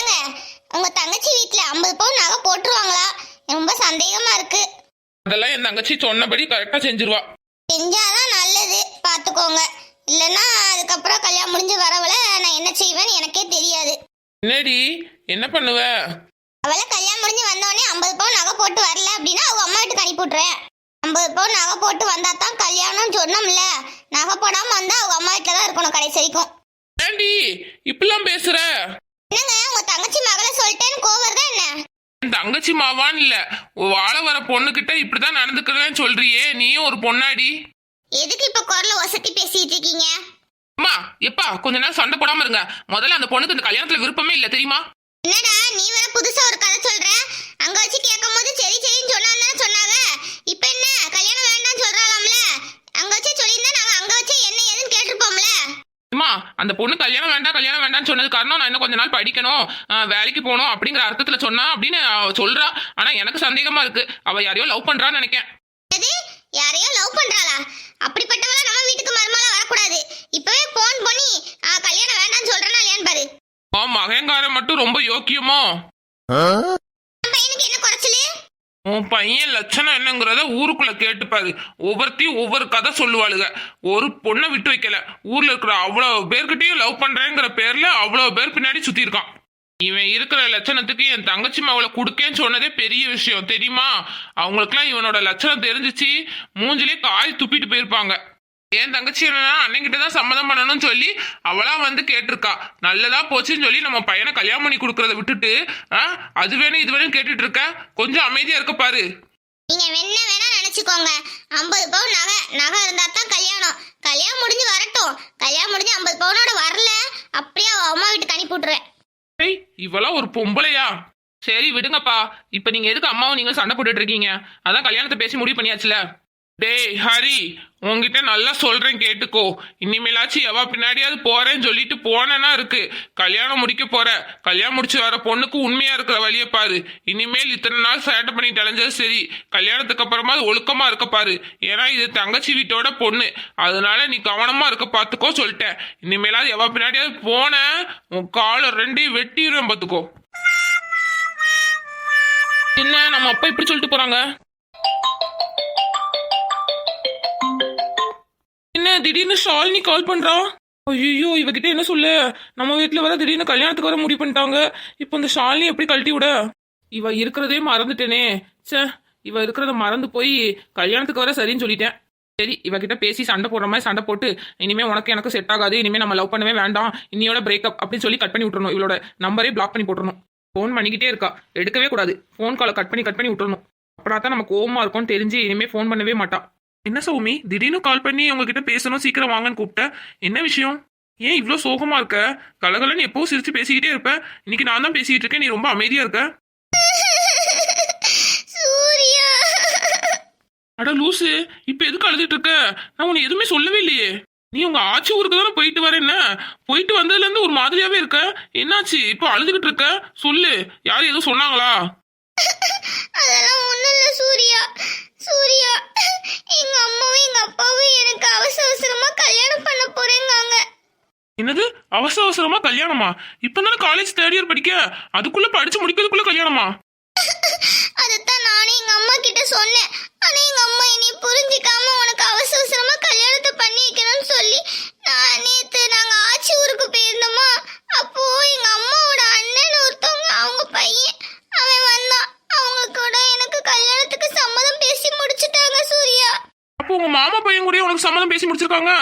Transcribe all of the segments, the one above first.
என்னங்க உங்க தங்கச்சி வீட்ல ஐம்பது பவுன் நகை போட்டுருவாங்களா? ரொம்ப சந்தேகமா இருக்கு. அதெல்லாம் என் தங்கச்சி சொன்னபடி கரெக்டா செஞ்சிருவா. செஞ்சாதான் நல்லது. பாத்துக்கோங்க. இல்லைன்னா அதுக்கப்புறம் கல்யாணம் முடிஞ்சு வரவள நான் என்ன செய்வேன்னு எனக்கே தெரியாது. என்னடி? என்ன பண்ணுவ? அவளை கல்யாணம் முடிஞ்சு வந்தோடனே ஐம்பது பவுன் நகை போட்டு வரல அப்படின்னா அவங்க அம்மா வீட்டுக்கு அனுப்பி விட்றேன் ஐம்பது பவுன் நகை போட்டு வந்தா தான் கல்யாணம்னு சொன்னோம்ல. நகை போடாம வந்தா அவங்க அம்மா வீட்டில் தான் இருக்கணும் கடைசி வரைக்கும். ஏண்டி? இப்படிலாம் பேசுற? என்னங்க உங்க தங்கச்சி மகளை சொல்லிட்டேன்னு கோவர் தான் என்ன? என் தங்கச்சி மாவான் இல்ல. வாழ வர பொண்ணுகிட்ட இப்படிதான் நடந்துக்கிறேன்னு சொல்றியே. நீயும் ஒரு பொண்ணாடி. எதுக்கு இப்ப குரல ஒசத்தி பேசிட்டு இருக்கீங்க? அம்மா எப்பா கொஞ்ச நேரம் சண்டை போடாம இருங்க. முதல்ல அந்த பொண்ணுக்கு இந்த கல்யாணத்துல விருப்பமே இல்ல தெரியுமா? என்னடா நீ வேற புதுசா ஒரு கதை சொல்ற? அங்க வச்சு கேட்கும் போது சரி சரின்னு சொன்னான்னு சொன்னாங்க. இப்ப என்ன கல்யாணம் வேண்டாம்னு சொல்றாளாம்ல? அங்க வச்சு சொல்லியிருந்தா நாங்க அங்க வச்சு என்ன ஏதுன்னு கேட்டிருப்போம்ல? அந்த பொண்ணு கல்யாணம் வேண்டாம் கல்யாணம் வேண்டாம்னு சொன்னது காரணம் நான் இன்னும் கொஞ்ச நாள் படிக்கணும் வேலைக்கு போகணும் அப்படிங்கிற அர்த்தத்துல சொன்னா அப்படின்னு அவ சொல்றா. ஆனா எனக்கு சந்தேகமா இருக்கு. அவ யாரையோ லவ் பண்றான்னு நினைக்கேன். யாரையோ லவ் பண்றாளா? அப்படிப்பட்டவள நம்ம வீட்டுக்கு மருமகளா வரக்கூடாது. இப்பவே போன் பண்ணி கல்யாணம் வேண்டாம்னு சொல்றேனா இல்லையான்னு பாரு. உன் மகங்காரன் மட்டும் ரொம்ப யோக்கியமோ நம்ம பையனுக்கு என்ன குறைச்சலு உன் பையன் லட்சணம் என்னங்கிறத ஊருக்குள்ள கேட்டுப்பாரு. ஒவ்வொருத்தையும் ஒவ்வொரு கதை சொல்லுவாளுங்க ஒரு பொண்ணை விட்டு வைக்கல. ஊர்ல இருக்கிற அவ்வளவு பேர்கிட்டயும் லவ் பண்றேங்கிற பேர்ல அவ்வளவு பேர் பின்னாடி சுத்தி இருக்கான். இவன் இருக்கிற லட்சணத்துக்கு என் தங்கச்சி மவளை கொடுக்கேன்னு சொன்னதே பெரிய விஷயம். தெரியுமா? அவங்களுக்குலாம் இவனோட லட்சணம் தெரிஞ்சிச்சு. மூஞ்சிலே காய் துப்பிட்டு போயிருப்பாங்க. என் தங்கச்சி அன்னைக்கிட்ட தான் சம்மதம் பண்ணணும்னு சொல்லி அவளா வந்து கேட்டிருக்கா. நல்லதா போச்சுன்னு சொல்லி நம்ம பையனை கல்யாணம் பண்ணி கொடுக்கறத விட்டுட்டு அது வேணும் இது வேணும் கேட்டுட்டு இருக்க. கொஞ்சம் அமைதியா இருக்க பாரு. நீங்க என்ன வேணா நினைச்சுக்கோங்க. ஐம்பது பவுன் நகை நகை இருந்தா தான் கல்யாணம். கல்யாணம் முடிஞ்சு வரட்டும். கல்யாணம் முடிஞ்சு ஐம்பது பவுனோட வரல. அப்படியே அம்மா வீட்டுக்கு அனுப்பி விட்டுருவேன். ஏய் இவெல்லாம் ஒரு பொம்பளையா? சரி விடுங்கப்பா. இப்ப நீங்க எதுக்கு அம்மாவும் நீங்க சண்டை போட்டுட்டு இருக்கீங்க? அதான் கல்யாணத்தை பேசி முடிவு பண்ணியாச்சுல. டேய் ஹரி உங்ககிட்ட நல்லா சொல்றேன் கேட்டுக்கோ. இனிமேலாச்சும் எவா பின்னாடியாவது போறேன்னு சொல்லிட்டு போனேன்னா இருக்கு. கல்யாணம் முடிக்க போற. கல்யாணம் முடிச்சு வர பொண்ணுக்கு உண்மையா இருக்கிற வழியை பாரு. இனிமேல் இத்தனை நாள் சேட்டை பண்ணி தொலைஞ்சது சரி. கல்யாணத்துக்கு அப்புறமா ஒழுக்கமா இருக்க பாரு. ஏன்னா இது தங்கச்சி வீட்டோட பொண்ணு. அதனால நீ கவனமா இருக்க பார்த்துக்கோ சொல்லிட்டேன். இனிமேலாவது எவா பின்னாடியாவது போன உன் காலை ரெண்டையும் வெட்டிடுவேன் பார்த்துக்கோ என்ன நம்ம அப்பா இப்படி சொல்லிட்டு போறாங்க? என்ன திடீர்னு ஷாலினி கால் பண்றா? ஐயோ இவகிட்ட என்ன சொல்லு? நம்ம வீட்டுல வர திடீர்னு கல்யாணத்துக்கு வர முடிவு பண்ணிட்டாங்க. இப்போ இந்த ஷாலினி எப்படி கழட்டி விட? இவ இருக்கிறதே மறந்துட்டேனே. ச்சே இவ இருக்கிறத மறந்து போய் கல்யாணத்துக்கு வர சரின்னு சொல்லிட்டேன். சரி இவகிட்ட பேசி சண்டை போடுற மாதிரி சண்டை போட்டு இனிமே உனக்கு எனக்கு செட் ஆகாது இனிமே நம்ம லவ் பண்ணவே வேண்டாம் இன்னியோட பிரேக்கப் அப்படின்னு சொல்லி கட் பண்ணி விட்டுறணும். இவளோட நம்பரே பிளாக் பண்ணி போட்டுறணும். ஃபோன் பண்ணிக்கிட்டே இருக்கா. எடுக்கவே கூடாது. ஃபோன் காலை கட் பண்ணி கட் பண்ணி விட்டுறணும். அப்படின்னா தான் நம்ம கோவமா இருக்கும்னு தெரிஞ்சு இனிமே ஃபோன் பண்ணவே மாட்டான் என்ன சௌமி? திடீர்னு கால் பண்ணி உங்ககிட்ட பேசணும் சீக்கிரம் வாங்கன்னு கூப்பிட்ட. என்ன விஷயம்? ஏன் இவ்வளோ சோகமா இருக்க? கலகலன்னு எப்போ சிரிச்சு பேசிக்கிட்டே இருப்ப. இன்னைக்கு நான் தான் பேசிக்கிட்டு இருக்கேன். நீ ரொம்ப அமைதியா இருக்க. அட லூசு இப்ப எதுக்கு அழுதுட்டு இருக்க? நான் உன்னை எதுவுமே சொல்லவே இல்லையே. நீ உங்க ஆச்சி ஊருக்கு தானே போயிட்டு வர என்ன? போயிட்டு வந்ததுல இருந்து ஒரு மாதிரியாவே இருக்க. என்னாச்சு? இப்போ அழுதுகிட்டு இருக்க. சொல்லு. யாரும் எதுவும் சொன்னாங்களா அதெல்லாம் ஒண்ணும் இல்ல சூர்யா சூர்யா எங்க அம்மாவும் எங்க அப்பாவும் எனக்கு அவசர அவசரமா கல்யாணம் பண்ண போறேங்காங்க என்னது? அவசர அவசரமா கல்யாணமா? இப்பதானே காலேஜ் தேர்ட் இயர் படிக்க? அதுக்குள்ள படிச்சு முடிக்கிறதுக்குள்ள கல்யாணமா? அதைத்தான் நானே எங்க அம்மா கிட்ட சொன்னேன். ஆனா எங்க அம்மா இனி புரிஞ்சுக்காம உனக்கு அவசர அவசரமா கல்யாணத்தை பண்ணி வைக்கணும்னு சொல்லி நான் நேத்து நாங்க ஆச்சி ஊருக்கு போயிருந்தோமா அப்போ எங்க அம்மாவோட அண்ணன் ஒருத்தவங்க அவங்க பையன் அவன் வந்தான். அவங்க கூட எனக்கு கல்யாணத்துக்கு சம்மதம் பேசி முடிச்சிட்டாங்க சூர்யா. அப்போ உங்க மாமா பையன் கூட உனக்கு சம்மதம் பேசி முடிச்சிருக்காங்க?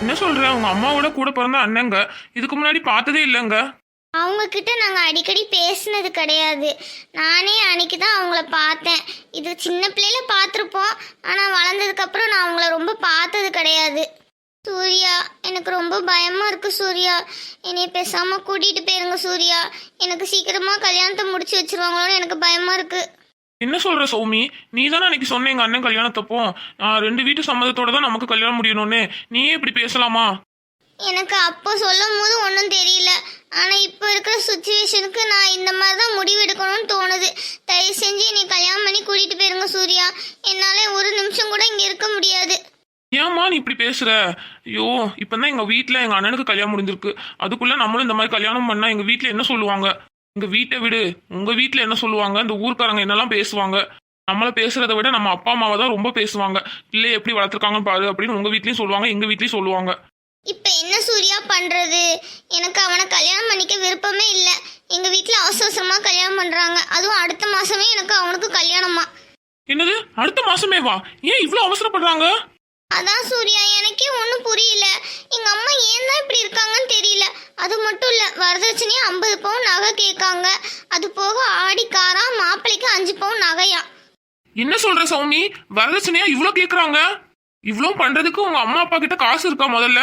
என்ன சொல்ற? உங்க அம்மாவோட கூட பிறந்த அண்ணங்க. இதுக்கு முன்னாடி பார்த்ததே இல்லைங்க. அவங்க கிட்ட நாங்கள் அடிக்கடி பேசினது கிடையாது. நானே அன்னைக்கு தான் அவங்கள பார்த்தேன். இது சின்ன பிள்ளையில பார்த்துருப்போம். ஆனால் வளர்ந்ததுக்கப்புறம் நான் அவங்கள ரொம்ப பார்த்தது கிடையாது. சூர்யா எனக்கு ரொம்ப பயமா இருக்கு சூர்யா. என்னைய பேசாம கூட்டிட்டு போயிருங்க சூர்யா. எனக்கு சீக்கிரமா கல்யாணத்தை முடிச்சு வச்சிருவாங்களோன்னு எனக்கு பயமா இருக்கு. என்ன சொல்ற சௌமி? நீ தானே அன்னைக்கு சொன்ன எங்க அண்ணன் கல்யாணத்தப்போ. ஆஹ், ரெண்டு வீட்டு சம்மதத்தோட தான் நமக்கு கல்யாணம் முடியணும்னு. நீயே இப்படி பேசலாமா? எனக்கு அப்போ சொல்லும் போது ஒன்றும் தெரியல. ஆனால் இப்போ இருக்கிற சுச்சுவேஷனுக்கு நான் இந்த மாதிரி தான் முடிவு எடுக்கணும்னு தோணுது. தயவு செஞ்சு என்னை கல்யாணம் பண்ணி கூட்டிகிட்டு போயிருங்க சூர்யா. என்னால் ஒரு நிமிஷம் கூட இங்கே இருக்க முடியாது. ஏம்மா நீ இப்படி பேசுற? ஐயோ இப்பதான் எங்க வீட்ல எங்க அண்ணனுக்கு கல்யாணம் முடிஞ்சிருக்கு. அதுக்குள்ள நம்மளும் இந்த மாதிரி கல்யாணம் பண்ணா எங்க வீட்ல என்ன சொல்லுவாங்க? எங்க வீட்டை விடு. உங்க வீட்ல என்ன சொல்லுவாங்க? இந்த ஊர்க்காரங்க என்னெல்லாம் பேசுவாங்க? நம்மள பேசுறதை விட நம்ம அப்பா அம்மாவை தான் ரொம்ப பேசுவாங்க. பிள்ளை எப்படி வளர்த்துருக்காங்க பாரு அப்படின்னு உங்க வீட்லயும் சொல்லுவாங்க எங்க வீட்லயும் சொல்லுவாங்க. இப்போ என்ன சூர்யா பண்ணுறது எனக்கு அவனை கல்யாணம் பண்ணிக்க விருப்பமே இல்லை. எங்கள் வீட்டில் அவசர அவசரமாக கல்யாணம் பண்ணுறாங்க அதுவும் அடுத்த மாதமே எனக்கு அவனுக்கு கல்யாணமா. என்னது? அடுத்த மாசமே வா ஏன் இவ்வளவு அவசரப்படுறாங்க? அதான் சூர்யா எனக்கே ஒன்றும் புரியல. எங்கள் அம்மா ஏன் தான் இப்படி இருக்காங்கன்னு தெரியல. அது மட்டும் இல்லை வரதட்சணையே ஐம்பது பவுன் நகை கேட்காங்க. அது போக ஆடி காரா மாப்பிள்ளைக்கு அஞ்சு பவுன் நகையா. என்ன சொல்ற சௌமி? வரதட்சணையா இவ்ளோ கேக்குறாங்க? இவ்ளோ பண்றதுக்கு உங்க அம்மா அப்பா கிட்ட காசு இருக்கா முதல்ல?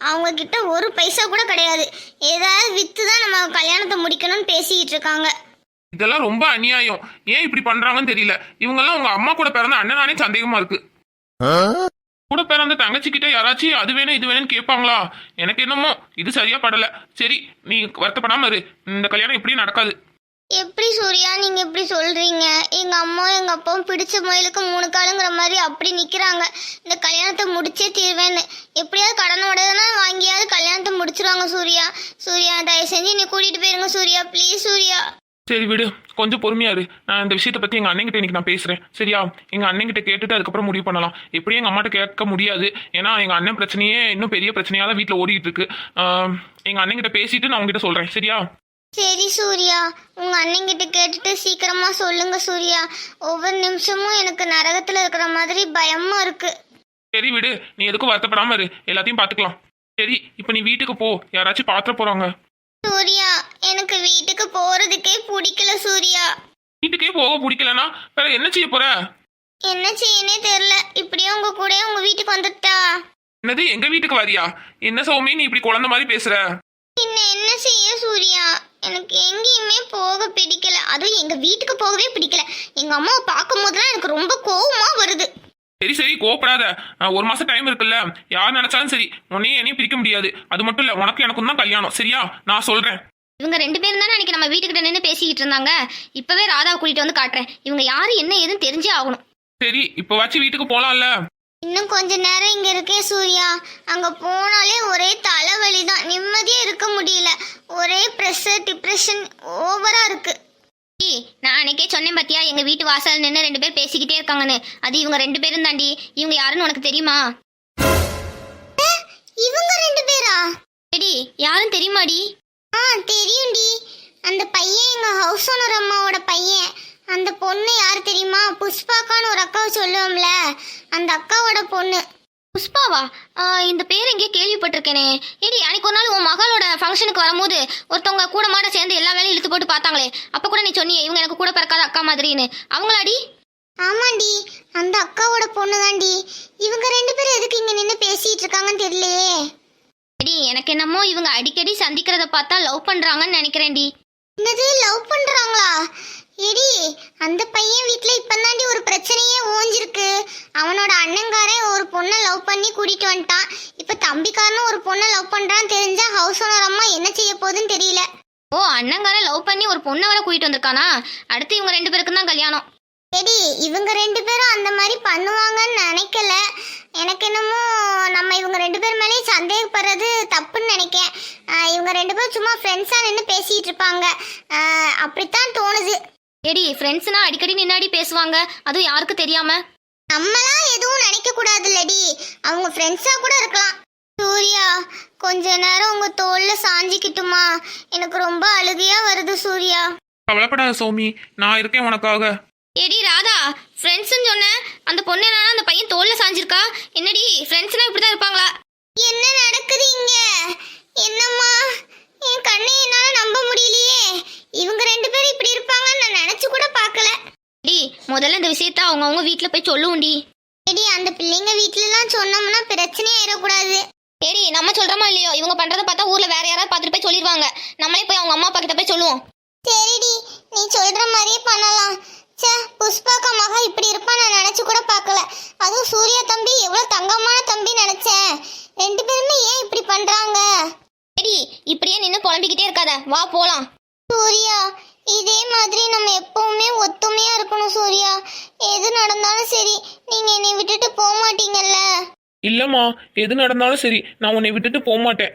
அவங்க கிட்ட ஒரு பைசா கூட கிடையாது. ஏதாவது வித்து தான் நம்ம கல்யாணத்தை முடிக்கணும்னு பேசிக்கிட்டு இருக்காங்க. இதெல்லாம் ரொம்ப அநியாயம். ஏன் இப்படி பண்றாங்கன்னு தெரியல. இவங்கெல்லாம் உங்க அம்மா கூட பிறந்த அண்ணனானே சந்தேகமா இருக்கு. கூட பிறந்த தங்கச்சி கிட்ட யாராச்சும் அது வேணும் இது வேணும்னு கேட்பாங்களா? எனக்கு என்னமோ இது சரியா படல. சரி நீ வருத்தப்படாம இரு. இந்த கல்யாணம் இப்படியும் நடக்காது. எப்படி சூர்யா நீங்க இப்படி சொல்றீங்க? எங்க அம்மாவும் எங்க அப்பாவும் பிடிச்ச முயலுக்கு மூணு காலுங்கிற மாதிரி அப்படி நிக்கிறாங்க. இந்த கல்யாணத்தை முடிச்சே தீர்வேன்னு. எப்படியாவது கடன் உடனே வாங்கியாவது கல்யாணத்தை முடிச்சிருவாங்க சூர்யா. சூர்யா தயவு செஞ்சு நீ கூட்டிட்டு போயிருங்க சூர்யா. ப்ளீஸ் சூர்யா. சரி விடு கொஞ்சம் பொறுமையா இரு. நான் இந்த விஷயத்தை பத்தி எங்க அண்ணன் கிட்ட இன்னைக்கு நான் பேசுறேன். சரியா? எங்க அண்ணன் கிட்ட கேட்டுட்டு அதுக்கப்புறம் முடிவு பண்ணலாம். எப்படியும் எங்க அம்மாட்ட கேட்க முடியாது. ஏன்னா எங்க அண்ணன் பிரச்சனையே இன்னும் பெரிய பிரச்சனையா தான் வீட்டுல ஓடிட்டு இருக்கு. ஆஹ், எங்க அண்ணன் கிட்ட பேசிட்டு நான் உங்ககிட்ட சொல்றேன். சரியா? சரி சூர்யா. உங்க அண்ணன் கிட்ட கேட்டுட்டு சீக்கிரமா சொல்லுங்க சூர்யா. ஒவ்வொரு நிமிஷமும் எனக்கு நரகத்துல இருக்கிற மாதிரி பயமா இருக்கு. சரி விடு நீ எதுக்கும் வருத்தப்படாம இரு. எல்லாத்தையும் பாத்துக்கலாம். சரி இப்போ நீ வீட்டுக்கு போ. யாராச்சும் பாத்திர போறாங்க. சூர்யா எனக்கு வீட்டுக்கு போறதுக்கே பிடிக்கல சூர்யா. வீட்டுக்கே போக பிடிக்கலனா வேற என்ன செய்ய போற? என்ன செய்யனே தெரியல இப்படியே உங்க கூட உங்க வீட்டுக்கு வந்துட்டா. என்னது எங்க வீட்டுக்கு வரியா? என்ன சௌமி நீ இப்படி குழந்தை மாதிரி பேசுற? பின்ன என்ன செய்ய சூர்யா? எனக்கு எங்கேயுமே போக பிடிக்கல. அதுவும் எங்க வீட்டுக்கு போகவே பிடிக்கல. எங்க அம்மாவை பார்க்கும் போதெல்லாம் எனக்கு ரொம்ப கோவமா வருது. சரி சரி கோவப்படாத. ஆஹ், ஒரு மாசம் டைம் இருக்குல்ல. யார் நினைச்சாலும் சரி உன்னையும் என்னையும் பிரிக்க முடியாது. அது மட்டும் இல்ல உனக்கு எனக்கும் தான் கல்யாணம். சரியா? நான் சொல்றேன். இவங்க ரெண்டு பேரும் தானே அன்னைக்கு நம்ம வீட்டுக்கிட்ட நின்று பேசிக்கிட்டு இருந்தாங்க. இப்பவே ராதாவை கூட்டிட்டு வந்து காட்டுறேன். இவங்க யாரு என்ன ஏதுன்னு தெரிஞ்சே ஆகணும். சரி இப்போ வச்சு வீட்டுக்கு போலாம்ல. இன்னும் கொஞ்ச நேரம் இங்க இருக்கேன் சூர்யா. அங்க போனாலே ஒரே தலைவலி தான். நிம்மதியா இருக்க முடியல. ஒரே ப்ரெஷர் டிப்ரெஷன் ஓவரா இருக்கு. ஏய், நான் அன்னைக்கே சொன்னேன் பாத்தியா எங்க வீட்டு வாசல் நின்று ரெண்டு பேர் பேசிக்கிட்டே இருக்காங்கன்னு. அது இவங்க ரெண்டு பேரும் தாண்டி. இவங்க யாருன்னு உனக்கு தெரியுமா? இவங்க ரெண்டு பேரா? எடி யாரும் தெரியுமாடி? தெரியும்டி. அந்த பையன் எங்க ஹவுஸ் ஓனர் அம்மாவோட பையன். அந்த பொண்ணு யார் தெரியுமா? புஷ்பாக்கான்னு ஒரு அக்காவை சொல்லுவோம்ல. அந்த அக்காவோட பொண்ணு. புஷ்பாவா? ஆ, இந்த பேர் எங்கேயோ கேள்விப்பட்டிருக்கேனே. ஏடி அன்னைக்கு ஒரு நாள் உன் மகளோட ஃபங்க்ஷனுக்கு வரும்போது ஒருத்தவங்க கூட மாட சேர்ந்து எல்லா வேலையும் இழுத்து போட்டு பார்த்தாங்களே. அப்ப கூட நீ சொன்னியே இவங்க எனக்கு கூட பிறக்காத அக்கா மாதிரின்னு. அவங்களாடி? ஆமாண்டி. அந்த அக்காவோட பொண்ணு தாண்டி இவங்க ரெண்டு பேரும் எதுக்கு இங்க நின்று பேசிட்டு இருக்காங்கன்னு தெரியலையே. எடி எனக்கு என்னமோ இவங்க அடிக்கடி சந்திக்கிறத பார்த்தா லவ் பண்றாங்கன்னு நினைக்கிறேன்டி என்னது லவ் பண்றாங்களா? எடி அந்த பையன் வீட்ல இப்பதாண்டி ஒரு பிரச்சனையே ஓஞ்சிருக்கு. அவனோட அண்ணங்காரன் ஒரு பொண்ணை லவ் பண்ணி கூட்டிட்டு வந்துட்டான். இப்ப தம்பிக்காரனும் ஒரு பொண்ணை லவ் பண்றான்னு தெரிஞ்சா ஹவுஸ் ஓனர் அம்மா என்ன செய்ய போகுதுன்னு தெரியல. ஓ அண்ணங்காரன் லவ் பண்ணி ஒரு பொண்ணை வர கூட்டிட்டு வந்திருக்கானா? அடுத்து இவங்க ரெண்டு பேருக்கும் தான் கல்யாணம். எடி இவங்க ரெண்டு பேரும் அந்த மாதிரி பண்ணுவாங்கன்னு நினைக்கல. எனக்கு என்னமோ நம்ம இவங்க ரெண்டு பேர் மேலேயும் சந்தேகப்படுறது தப்புன்னு நினைக்கேன். இவங்க ரெண்டு பேரும் சும்மா ஃப்ரெண்ட்ஸாக நின்று பேசிட்டு இருப்பாங்க. அப்படித்தான் தோணுது. ஏடி ஃப்ரெண்ட்ஸ்னா அடிக்கடி நின்னாடி பேசுவாங்க. அதுவும் யாருக்கு தெரியாம? நம்மளாம் எதுவும் நினைக்க கூடாதுல்லடி அவங்க ஃப்ரெண்ட்ஸா கூட இருக்கலாம். சூர்யா கொஞ்ச நேரம் உங்க தோல்ல சாஞ்சிக்கிட்டுமா. எனக்கு ரொம்ப அழுகையா வருது சூர்யா. கவலைப்படாத சௌமி நான் இருக்கேன் உனக்காக. ஏடி ராதா ஃப்ரெண்ட்ஸ்னு சொன்னேன் அந்த பொண்ணு என்னன்னா அந்த பையன் தோல்ல சாஞ்சிருக்கா? என்னடி ஃப்ரெண்ட்ஸ்னா இப்படிதான் இருப்பாங்களா? என்ன நடக்குது இங்க? என்னம்மா? என் கண்ணை என்னால நம்ப முடியலையே. இவங்க ரெண்டு பேரும் இப்படி இருப்பாங்கன்னு நான் நினைச்சு கூட பார்க்கல. டி முதல்ல இந்த விஷயத்த அவங்க அவங்க வீட்ல போய் சொல்லுவோம்டி எடி அந்த பிள்ளைங்க வீட்லலாம் சொன்னோம்னா பிரச்சனை ஆயிடக்கூடாது. ஏடி நம்ம சொல்றோமோ இல்லையோ? இவங்க பண்றத பார்த்தா ஊர்ல வேற யாராவது பார்த்துட்டு போய் சொல்லிடுவாங்க நம்மளே போய் அவங்க அம்மா அப்பா கிட்ட போய் சொல்லுவோம். சரிடி நீ சொல்ற மாதிரியே பண்ணலாம். ச்சே புஷ்பாக்கா மகா இப்படி இருப்பான் நான் நினைச்சு கூட பார்க்கல. அதுவும் சூர்யா தம்பி எவ்வளவு தங்கமான தம்பி நினைச்சேன். ரெண்டு பேருமே ஏன் இப்படி பண்றாங்க? சரி இப்படியே நின்று புலம்பிக்கிட்டே இருக்காத. வா போலாம். சூர்யா இதே மாதிரி நம்ம எப்பவுமே ஒத்துமையா இருக்கணும் சூர்யா. எது நடந்தாலும் சரி நீங்க என்னை விட்டுட்டு போக மாட்டீங்கல்ல? இல்லம்மா எது நடந்தாலும் சரி நான் உன்னை விட்டுட்டு போக மாட்டேன்.